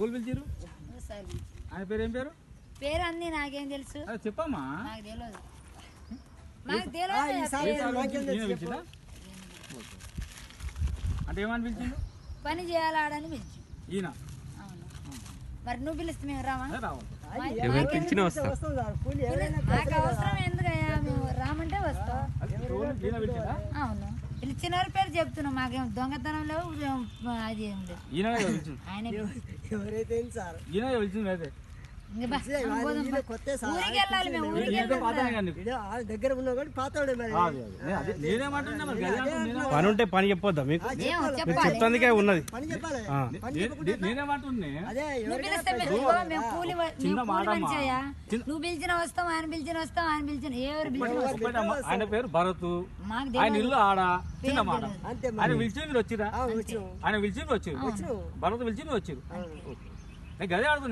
ఊళ్ళు పిలిచిరు. ఆయన పేరు ఏం పేరు? పేరు అంది నాకేం తెలుసు. చెప్పమ్మా. నాకు తెలియదు తెలియదు. నాకేం. అంటే ఏమని పిలిచిండు? పని చేయాలాడని పిలిచి ఈయన? మరి నువ్వు పిలిస్తే మేము ఎవరికి పిలిచినా మాకు అవసరం ఎందుకయ్యా? మేము రామంటే వస్తాం. అవును. పిలిచిన వారి పేరు చెప్తున్నాం మాకేం దొంగతనం లేవు అది ఏం లేదు. ఈయన ఎవరైతే సార్? ఈయన పిలిచింది అయితే దగ్గర ఉన్నా కూడా పాతోడే పని ఉంటే పని చెప్పొద్దా మీకు? చెప్తాందుకే ఉన్నది. నువ్వు పిలిచిన వస్తాం ఆయన పిలిచిన వస్తాం ఆయన పిలిచిన ఎవరు ఆయన పేరు భరత్. ఆయన ఇల్లు ఆడ. చిన్న మాట. అంతే ఆయన మరి పిలిచి మీరు వచ్చిరా ఆయన పిలిచి మీరు వచ్చిరు. వచ్చినాం భరత్ పిలిచి మీరు వచ్చిరు ఓకే. నేను గదే అడుగు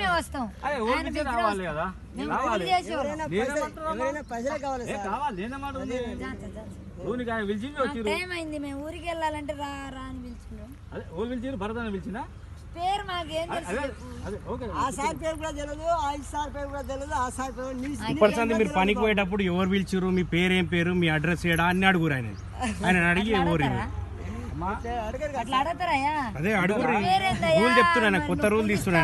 మేము వస్తాం. అదే రావాలి. కదా. రావాలి. ఎవరైనా పైసలు కావాలి కావాలి ఆయన టైం అయింది ఊరికి వెళ్ళాలంటే రా రా అని పిలిచిండు. అదే భరత్ అని పేరు మాకేం తెలుసు అదే ఓకే. ఆ సార్ పేరు కూడా తెలియదు ఆ సార్ పేరు కూడా తెలియదు ఆ సార్ పేరు ఇప్పటి మీరు పనికి పోయేటప్పుడు ఎవరు పిలిచిరు మీ పేరు ఏం పేరు మీ అడ్రస్ ఏడా అని అడుగురు ఆయన. ఆయన అడిగి ఎవరు అట్లా అడతారయ్యా అదే అడుగురు పేరేందయ్యా? రూల్ చెప్తున్నా కొత్త రూల్ తీస్తున్నా